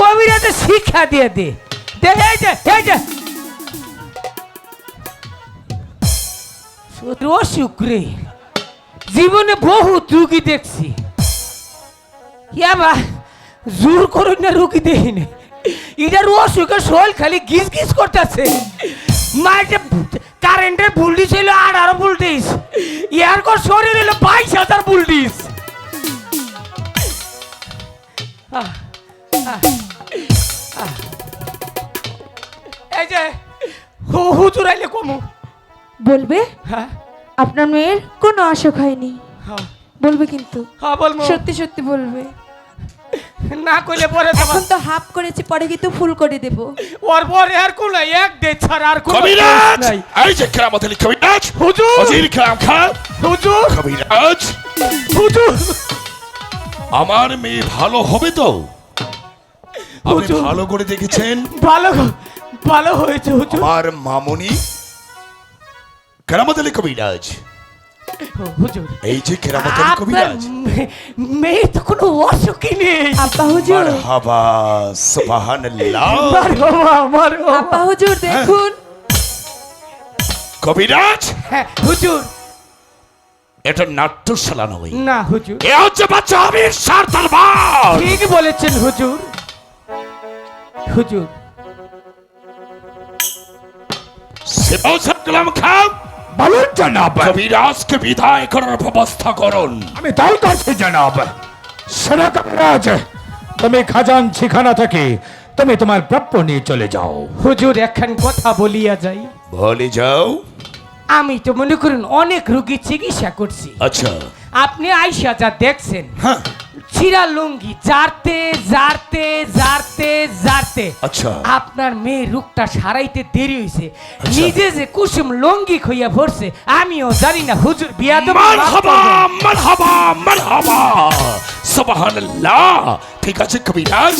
কবিরাতে শিক্ষা দিয়ে দে। দে এই যে এই যে। সত্যি অসুখ রে জীবনে বহু রুগী দেখছি। ইয়াবা জোর করুন না রুগী দেখিনি এটার অসুখের শরীর খালি গিজ গিজ করতেছে। মাইটে কারেন্টের ভুলডিস ছিল আঠারো ভুলডিস ইয়ার কর শরীর হলো বাইশ হাজার ভুলডিস আহ, আহ, আহ। এই যে হুজুর আইলে কমু। বলবে? হ্যাঁ। আপনার মেয়ের কোনো অসুখ হয়নি? হ্যাঁ। বলবে কিন্তু। হ্যাঁ বলব। সত্যি সত্যি বলবে। না কইলে পরে তোমার এখন তো হাফ করেছি পরে কিন্তু ফুল করে দেব। ওর পরে আর কোন এক দে ছাড়া আর কোন কবিরাজ! নাই। এই যে কেরামত আলী কবিরাজ! হুজুর! অজির কালাম খান হুজুর! কবিরাজ! হুজুর! আমার মেয়ে ভালো হবে তো? আপনি হুজুর। ভালো করে দেখেছেন? ভালো ভালো হয়েছে হুজুর। আমার মামুনি কেরামত আলী কবিরাজ হুজুর এই যে কেরামত আলী আপনার কবিরাজ মে- মেয়ে তো কোনো অসুখই নেই। আব্বা হুজুর। মারহাবা সুবহানাল্লাহ। মারহাবা, মারহাবা। আব্বা হুজুর দেখুন। কবিরাজ হ্যাঁ হুজুর। এটা নাট্যশালা নয়। না হুজুর। এ হচ্ছে বাচ্চা আমির সার দরবার ঠিক বলেছেন হুজুর। হুজুর। কালাম বলুন জনাব। কবিরাজকে বিদায় করার ব্যবস্থা করুন। আমি তাই করছি জনাব। সেনা কবিরাজ তুমি খাজানছিখানা থেকে তুমি তোমার প্রাপ্য নিয়ে চলে যাও। হুজুর একখান কথা বলিয়া যাই। বলে যাও। আমি তো মনে করুন অনেক রোগী চিকিৎসা করছি। আচ্ছা। আপনি আইসা যা দেখছেন। হ্যাঁ। চিরা লুঙ্গি জারতে জারতে জারতে জারতে। আচ্ছা। আপনার মেয়ে রুখটা সারাইতে দেরি হইছে। নিজে যে কুসুম লুঙ্গি খইয়া ভরছে আমিও জানি না হুজুর বিয়া দেব মারহাবা মারহাবা মারহাবা। সুবহানাল্লাহ। ঠিক আছে কবিরাজ।